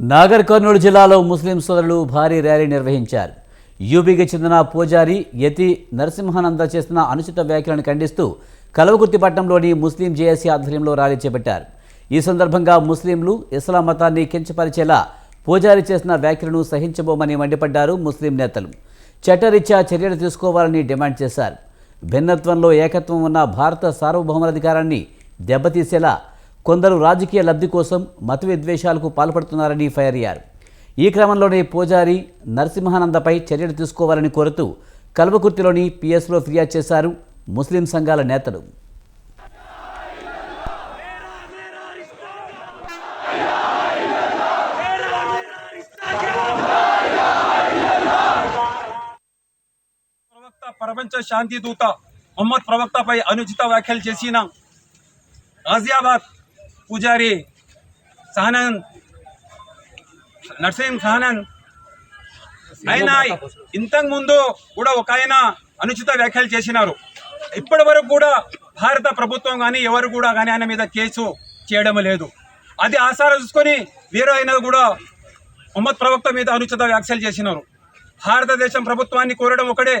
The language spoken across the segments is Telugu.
నాగర్ కర్నూలు జిల్లాలో ముస్లిం సోదరులు భారీ ర్యాలీ నిర్వహించారు. యూపీకి చెందిన పూజారి యతి నరసింహానంద చేసిన అనుచిత వ్యాఖ్యలను ఖండిస్తూ కలవకుర్తిపట్నంలోని ముస్లిం జేఏసీ ఆధ్వర్యంలో ర్యాలీ చేపట్టారు. ఈ సందర్భంగా ముస్లింలు ఇస్లాం మతాన్ని కించపరిచేలా పూజారి చేసిన వ్యాఖ్యలను సహించబోమని మండిపడ్డారు ముస్లిం నేతలు. చట్టరీత్యా చర్యలు తీసుకోవాలని డిమాండ్ చేశారు. భిన్నత్వంలో ఏకత్వం ఉన్న భారత సార్వభౌమాధికారాన్ని దెబ్బతీసేలా కొందరు రాజకీయ లబ్ధి కోసం మత విద్వేషాలకు పాల్పడుతున్నారని ఫైర్ అయ్యారు. ఈ క్రమంలోనే పూజారి నరసింహానందపై చర్యలు తీసుకోవాలని కోరుతూ కల్వకుర్తిలోని పిఎస్లో ఫిర్యాదు చేశారు ముస్లిం సంఘాల నేతలు. ప్రవక్త ప్రపంచ శాంతి దూత మొహమ్మద్ ప్రవక్తపై అనుచిత వ్యాఖ్యలు చేసిన గాజియాబాద్ పూజారి సహనంద్ నర్సింగ్ సహనంద్ ఆయన ఇంతకుముందు కూడా ఒక ఆయన అనుచిత వ్యాఖ్యలు చేసినారు. ఇప్పటి వరకు కూడా భారత ప్రభుత్వం కానీ ఎవరు కూడా కానీ ఆయన మీద కేసు చేయడం లేదు. అది ఆసారం చూసుకొని వేరే ఆయన కూడా మొహమ్మద్ ప్రవక్త మీద అనుచిత వ్యాఖ్యలు చేసినారు. భారతదేశం ప్రభుత్వాన్ని కోరడం ఒకటే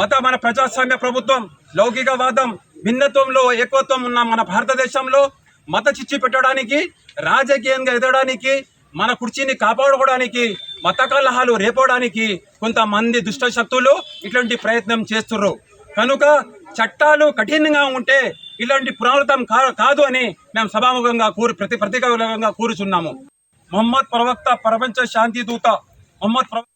మత మన ప్రజాస్వామ్య ప్రభుత్వం లౌకికవాదం భిన్నత్వంలో ఏకత్వం ఉన్న మన భారతదేశంలో మత చిచ్చి పెట్టడానికి రాజకీయంగా ఎదగడానికి మన కుర్చీని కాపాడుకోవడానికి మత కలహాలు రేపడానికి కొంతమంది దుష్ట శక్తులు ఇట్లాంటి ప్రయత్నం చేస్తుర్రు. కనుక చట్టాలు కఠినంగా ఉంటే ఇలాంటి పునరావృతం కా- కాదు అని మేము సభాముఖంగా కూరు ప్రతి ప్రతిగా కూరుచున్నాము. మొహమ్మద్ ప్రవక్త ప్రపంచ శాంతి దూత మొహమ్మద్ ప్రవక్త